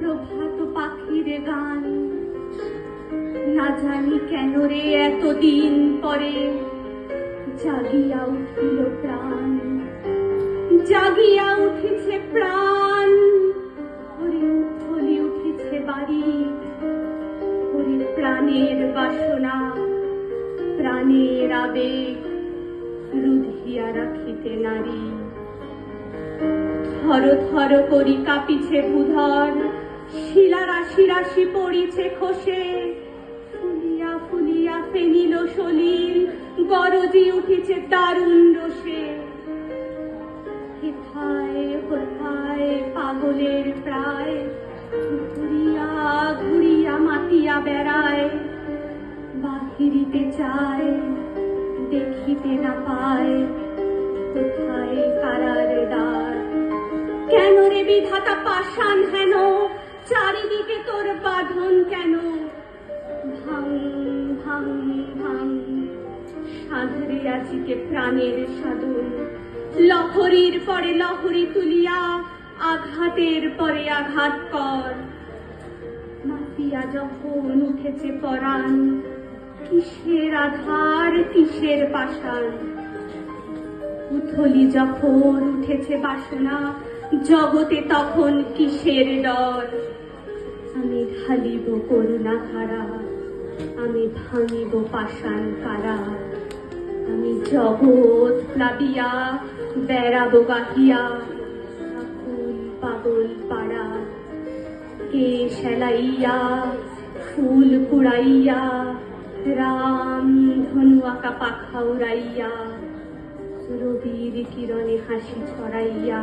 প্রভাত পাখির গান। না জানি কেন রে এতদিন পরে জাগিয়া উঠিল প্রাণ। জাগিয়া উঠেছে প্রাণ। ওরে উথলি উঠিছে বাড়ি। ওরে প্রাণের বাসনা, প্রাণের আবেগ রুধিয়া রাখিতে নারী। থর থর করি কাঁপিছে ভূধর শিলা রাশি রাশি পড়িছে খসে। ফুলিয়া ফুলিয়া ফেনিল সলিল। গরজি উঠিছে দারুণ রসে। হেথায় কোথায় পাগলের প্রায়? ঘুরিয়া ঘুরিয়া মাতিয়া বেড়ায়। বাহিরিতে চায় দেখিতে না পায়। কোথায় কারার দ্বার কেন বিধাতা পাষাণ হেন? চারিদিকে তোর বাঁধন কেন? ভাং ভাং ভাং সাধরে আজিকে প্রাণের সাধন। লহরীর পরে লহরী তুলিয়া, আঘাতের পরে আঘাত কর। মাতিয়া যখন উঠেছে পরাণ, কিসের আধার, কিসের পাষাণ? উথলি যখন উঠেছে বাসনা জগতে তখন কিসের ডর? আমি ঢালিব করুণা ধারা, আমি ভাঙিব পাষাণ কারা। আমি জগৎ প্লাবিয়া, বেড়াবো আকুল পাগল পাড়া। কে সেলাইয়া ফুল কুড়াইয়া রাম ধনু আঁকা পাখা উড়াইয়া রবির কিরণে হাসি ছড়াইয়া।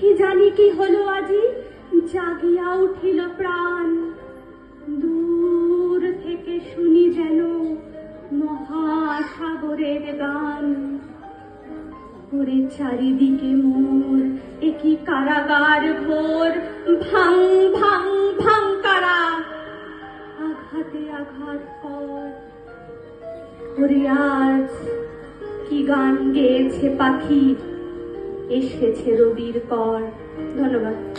কি জানি কি হলো আজি? জাগিয়া উঠিল প্রাণ। দূর থেকে শুনি যেন মহাসাগরের গান। ওরে চারিদিকে মোর একই কারাগার ঘোর। ভাং ভাং ভাং কারা। আঘাতে আঘাত কর। আজ কি গান গেয়েছে পাখি? এসেছে রবির পর। ধন্যবাদ।